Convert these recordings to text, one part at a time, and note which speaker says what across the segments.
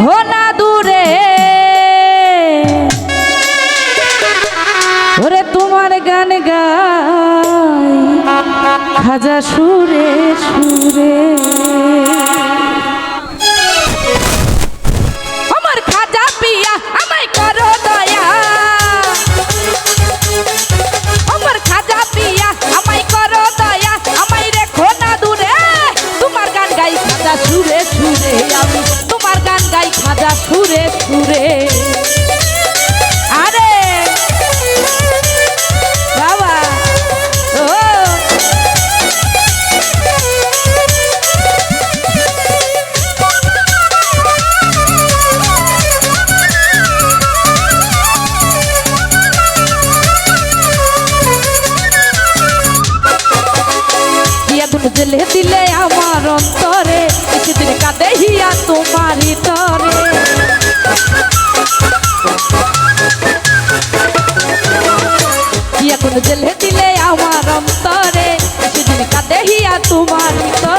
Speaker 1: রেখো না দূরে। ওরে তোমার গান গাই খাজা সুরে সুরে। জেলে দিলে আমার অন্তরে সেদিন কাঁদে হিয়া তোমারই তরে। তুমি জেলে দিলে আমার অন্তরে সেদিন কাঁদে হিয়া তোমারই তরে।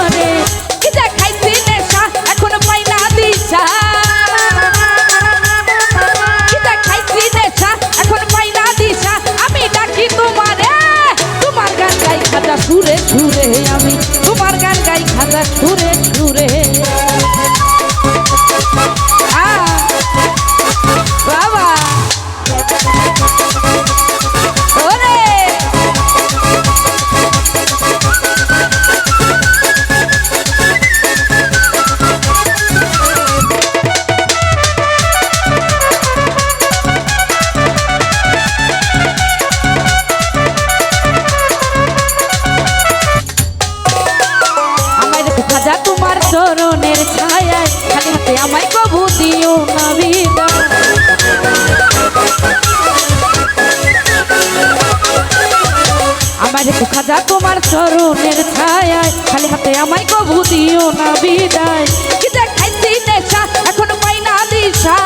Speaker 1: খাজা তোমার চরণের ছায় খালি হাতে আমায় কবু দিও না বিদায়। এখন পাই না দিশা।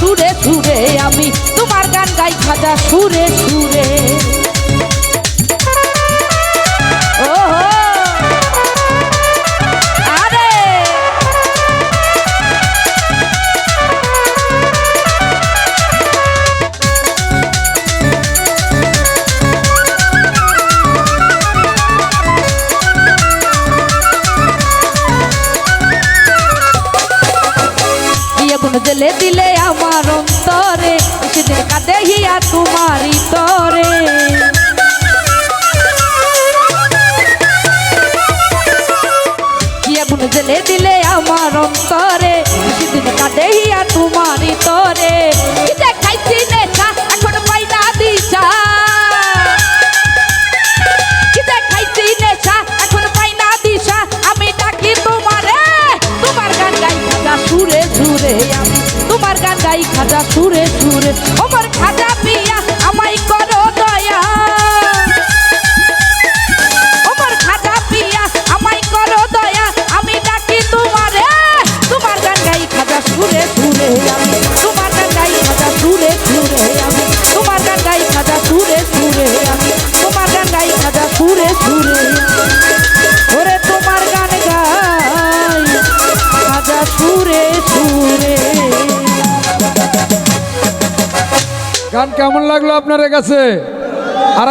Speaker 1: সুরে যে সেদিন তোমারি তরে। কোন জেলে দিলে আমার অন্তরে? সেদিন কাঁদে হিয়া তোমারই তরে। খাজা সুরে সুরে আমার খাজা পিয়া, আমায় করো দয়া। আমার খাজা পিয়া, আমায় করো দয়া, আমি ডাকি তোমারে। তোমার গান গাই খাজা সুরে সুরে, আমি তোমার গান গাই খাজা সুরে সুরে, আমি তোমার গান গাই খাজা সুরে সুরে, আমি তোমার গান গাই খাজা সুরে সুরে ওরে তোমার গান গাই, খাজা সুরে সুরে।
Speaker 2: কেমন লাগল আপনার কাছে? আর